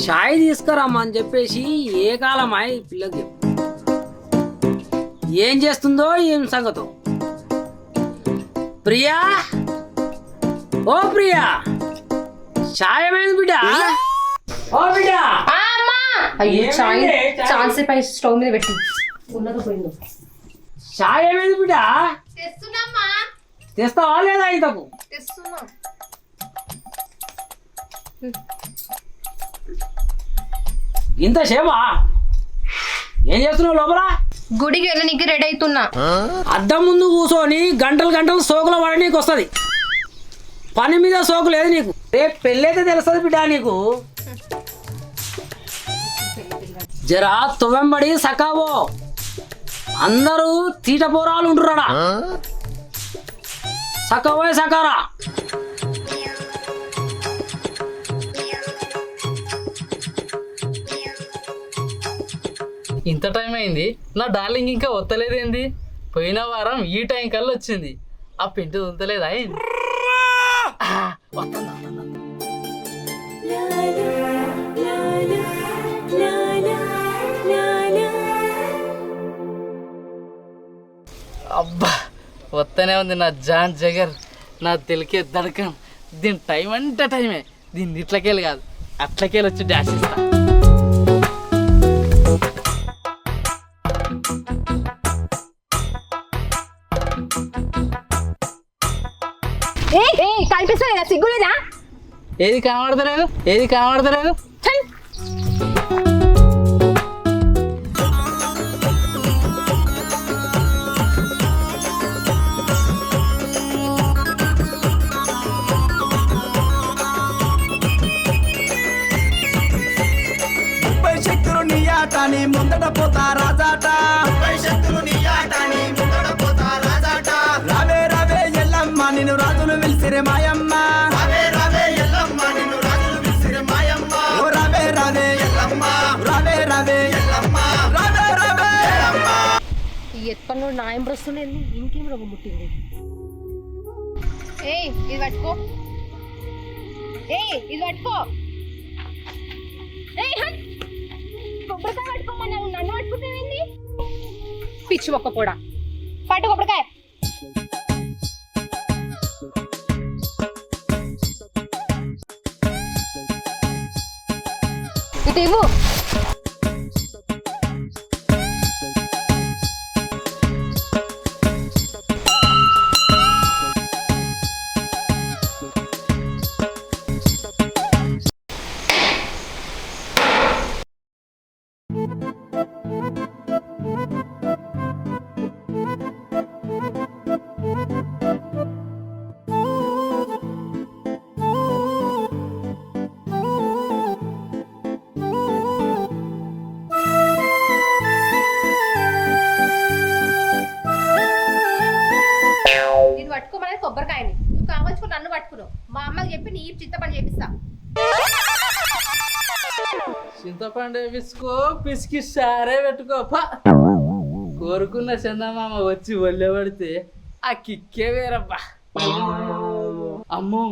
షాయి తీసుకురామా అని చెప్పేసి ఏ కాలమా పిల్లకి ఏం చేస్తుందో ఏం సంగతో? ప్రియా? ఓ ప్రియా. షాయ్ ఏమైంది బిడ్డ ఓ బిడ్డ. ఆ, అమ్మా! అయ్యో చాయ్? ఛాన్స్ పై స్టవ్ మీద పెట్టి. ఉన్నదో పోయిందో షాయ్ ఏమైంది బిడ్డ? తెస్తున్నామ్మా. తెస్తావా లేదా ఇంతకు? తెస్తున్నా. ఇంత సేపా ఏం చేస్తున్నావు లోపల? గుడికి వెళ్ళనీకి రెడీ అవుతున్నా అద్దం ముందు కూర్చొని గంటలు గంటలు సోకుల పడ నీకు వస్తుంది. పని మీద సోకు లేదు నీకు. రేపు పెళ్ళైతే తెలుస్తుంది బిడ్డ నీకు. జరా తువ్వెంబడి సకావో. అందరూ తీట పోరాలు ఉంటున్నాడా సకావో సకారా. ఇంత టైం అయింది. నా డార్లింగ్ ఇంకా వత్తలేదేంది పోయిన వారం ఈ టైం కల్లా వచ్చింది. ఆ పిండి ఉంతలేదా అబ్బా వత్తనే ఉంది నా జాన్ జగర్. నా తెలికే దడకం. దీని టైం అంటే టైమే దీన్ని ఇట్లకెళ్ళి కాదు. అట్లకెళ్ళి వచ్చి డాష్ ఇస్తా ఏది కనబడతలేదు? ఏది కనబడతలేదు? ముందట పోతా ఈ ఎత్తుపన్ను నా ఎంబడి వస్తుండే ఇంకేం రోగం పుట్టింది? ఏయ్ ఇది పట్టుకో. ఏయ్ ఇది పట్టుకో. ఏయ్ హట్ కొబ్బరికాయ పట్టుకోమన్నావు నన్ను పట్టుకుంటేవేంది పిచ్చి ఒక్క కూడా. పట్టు కొబ్బరికాయ. ఇటు ఇవ్వు. నీ చింతపండు చేపిస్తా. చింతపండు పిసుకో పిసికి సారే పెట్టుకో కోరుకున్న చందమామ వచ్చి ఒళ్ళే పడితే ఆ కిక్కే వేరబ్బా. అమ్మో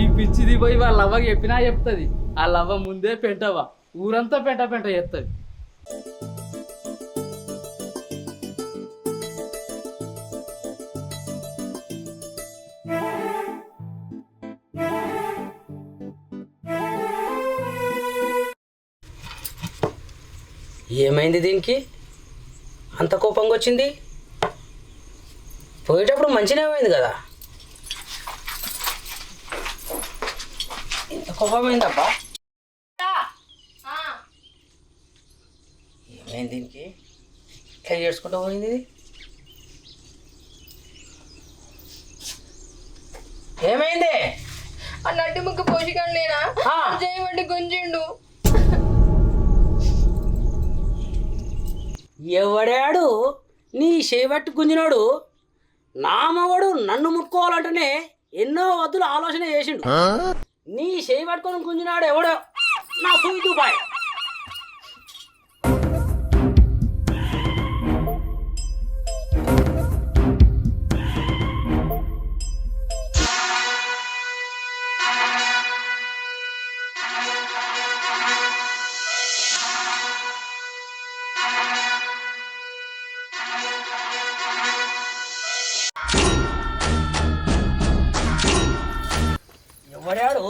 ఈ పిచ్చిది పోయి వాళ్ళ అవ్వకి చెప్పినా చెప్తుంది. వాళ్ళ అవ్వ ముందే పెంటవా ఊరంతా పెంట పెంట చెప్తుంది ఏమైంది దీనికి? అంత కోపంగా వచ్చింది పోయేటప్పుడు మంచిగా ఏమైంది కదా? ఇంత కోపమైందబ్బా. ఏమైంది దీనికి? ఇట్లా చేసుకుంటూ పోయింది ఇది? ఏమైంది? ఆ నడ్డి ముక్క పోషకాలు నేనా. చేయమంటే గుంజిండు. ఎవడాడు? నీ చేయబట్టి గుంజినోడు? నా మగడు నన్ను ముట్టుకోవాలంటేనే ఎన్నో వద్దులు ఆలోచన చేసిండు. నీ చేయి పట్టుకొని గుంజినాడు ఎవడో? నా సూయి బాయ్ ఎవడాడు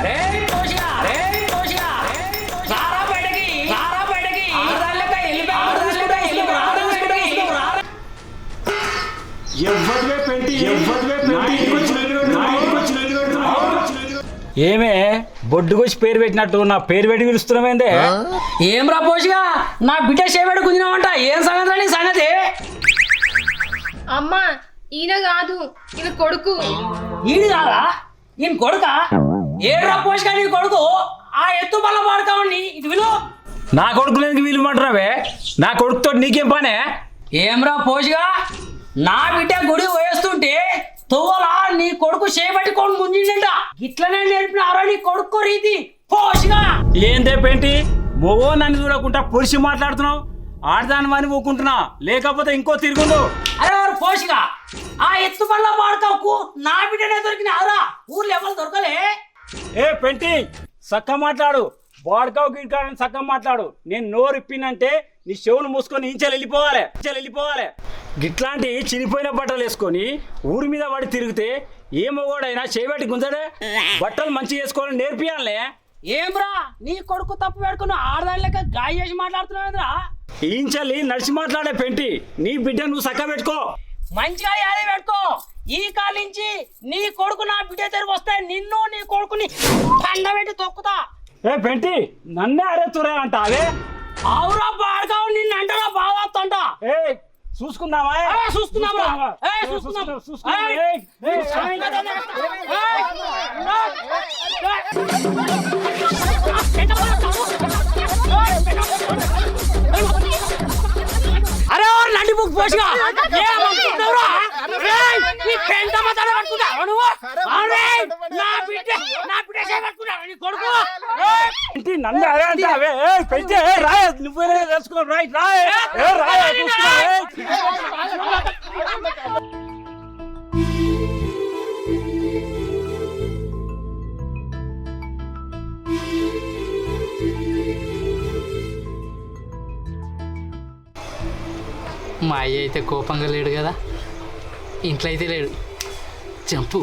అరే కోసిగా అరే కోసిగా రారా బయటకి. రారా బయటకి. ఆడదాళ్ళక వెళ్ళిపోయి ఆడదాళ్ళక వెళ్ళిపోయి ఆడదాళ్ళక వెళ్ళిపోయి ఎవ్వరివే పెంటి ఎవ్వరివే పెంటి. నా బొడ్డుకొచ్చి పేరు పెట్టినట్టు నా పేరు పెట్టి పిలుస్తున్నామేందే ఏం రా పోషిగా? నా బిడ్డ చేపడి గుంజినావంట. ఏం సంగతి రా నీ సంగతి? అమ్మా ఈయన కాదు ఈయన కొడుకు. ఈడు కాదా? ఈయన కొడుక? ఏడ్రా పోషిగా నీ కొడుకు? ఆ ఎత్తు బల్ల పాడుకోండి ఇటు విలు నా కొడుకు లేనికి వీలుమంటున్నావే నా కొడుకుతో నీకేం పనే? ఏమ్రా పోషిగా? నా బిడ్డ గుడి పోయేస్తుంటే తువ్వలా నీ కొడుకు చేపట్టుకొని గుంజిండట ఇట్లనే నేర్పినారా నీ కొడుకు రీతి. పోషిగా ఏందే పెంటి? మొగో నన్ను చూడకుండా పొడిచి మాట్లాడుతున్నావు? ఆడదాని అని ఊకుంటున్నా. లేకపోతే ఇంకో తిరుగుండు. అరే వారు పోషిగా ఆ ఎత్తు బల్ల పాడుకోకు నా బిడ్డనే దొరికినారా ఊర్లో ఎవరు దొరకలే. ఏ పెంటి? సక్క మాట్లాడు. బాడకావు గిడ్కాడని సక్క మాట్లాడు. నేను నోరు ఇప్పినంటే నీ చెవులు మూసుకొని ఇంచెలు వెళ్ళిపోవాలి. ఇంచెలు వెళ్ళిపోవాలి. గిట్లాంటి చినిపోయిన బట్టలు వేసుకొని ఊరి మీద పడి తిరిగితే ఏ మొగోడైనా చేపెట్టి గుంజడే? బట్టలు మంచిగా వేసుకోవాలని నేర్పియాలే. ఏమ్రా నీ కొడుకు తప్పు పెట్టుకుని ఆడదాని లెక్క గాయ చేసి మాట్లాడుతున్నావురా ఇంచల్లి నడిచి మాట్లాడే పెంటి. నీ బిడ్డ నువ్వు సక్క పెట్టుకో. మంచిగా యాదే పెట్టుకో. ఈ కాలి నుంచి నీ కొడుకు నా బిడ్డ తెరుగు వస్తే నిన్ను నీ కొడుకుని పండబెట్టి తొక్కుతా. ఏ పెంటి నన్నే అరేతురే అంట అవే అవురా బాడుగావు నిన్ను అంటారా బాగా అంట ఏ చూసుకుందామా చూసుకుందామా? అరే నండి బుక్ పోసిగా ఏమనుకుంటున్నావురా ఏయ్, నీ పెంట మతాడ పట్టుకుంటావా నువ్వు అరే, నా బిడ్డ నా బిడ్డ చేయి పట్టుకుంటావా నీ కొడుకు నన్ను అంటే అవే రాయ. నువ్వే తెలుసుకో రాయ్. మా అయ్య అయితే కోపంగా లేడు కదా. ఇంట్లో అయితే లేడు. చంపు.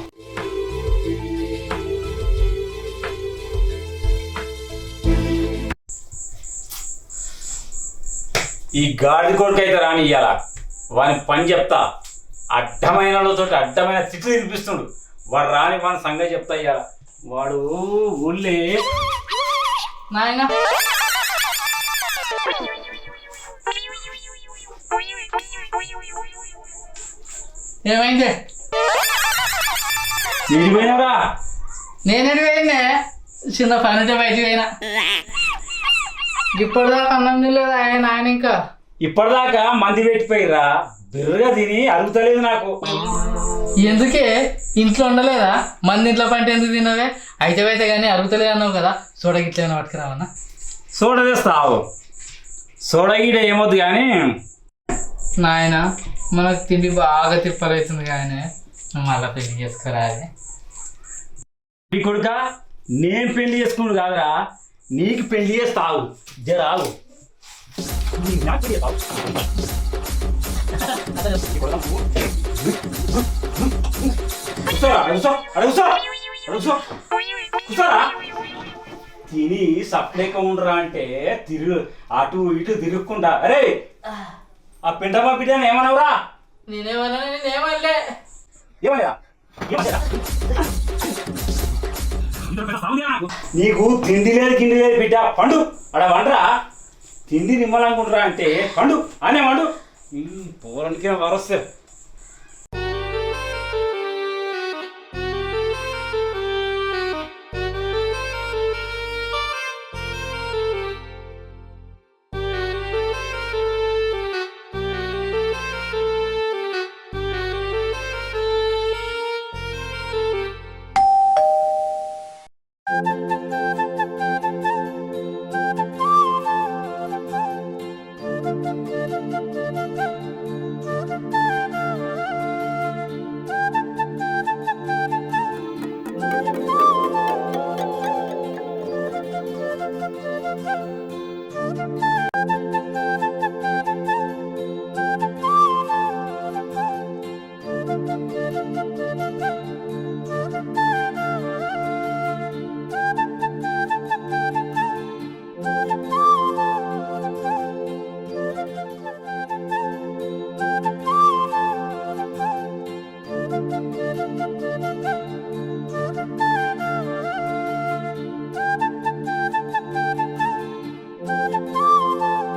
ఈ గాడి కొడుకు అయితే రాని ఇయ్యాల. వాని పని చెప్తా. అడ్డమైన వాళ్ళతో అడ్డమైన తిట్లు తినిపిస్తుండు. వాడు రాని వాని సంగతి చెప్తా ఇయ్యాల. వాడు ఊళ్ళే నాయన. ఏమైంది? నేనేది పోయిందే చిన్న పని బయటికి పోయినా. ఇప్పటిదాకా అన్నం తినలేదు ఆయన ఆయన ఇంకా. ఇప్పటిదాకా మంది పెట్టిపోయిర్రా. బిర్రగా తిని అరుగుతలేదు నాకు. ఎందుకే? ఇంట్లో ఉండలేదా? మంది ఇంట్లో పంట ఎందుకు తినవే? అయితే అయితే కానీ అరుగుతలేదు అన్నావు కదా గిట్ల ఏమైనా పట్టుకురావన్నా? సోడా తెస్తావు సోడా గీడ ఏమొద్దు కానీ నాయన మనకు తిండి బాగా తిప్పలవుతుంది కానీ మళ్ళీ పెళ్ళి చేసుకురాలి ఈ కొడుక? నేను పెళ్ళి చేసుకున్నాడు కాదురా. నీకు పెళ్ళి చేస్తావు జరావు తిని సప్లేక ఉండరా అంటే తిరుగు అటు ఇటు తిరుగుకుండా అరే ఆ పిండమ్మ బిడ్డని ఏమన్నావురా నేనేమన్నా ఏమయ్యా? ఏమయ్యా? నీకు తిండి లేదు గిండి లేదు బిడ్డ. పండు. అడ వండరా. తిండి నిమ్మలనుకుంటురా అంటే పండు. అనే పండు పోరానికి వరొస్తే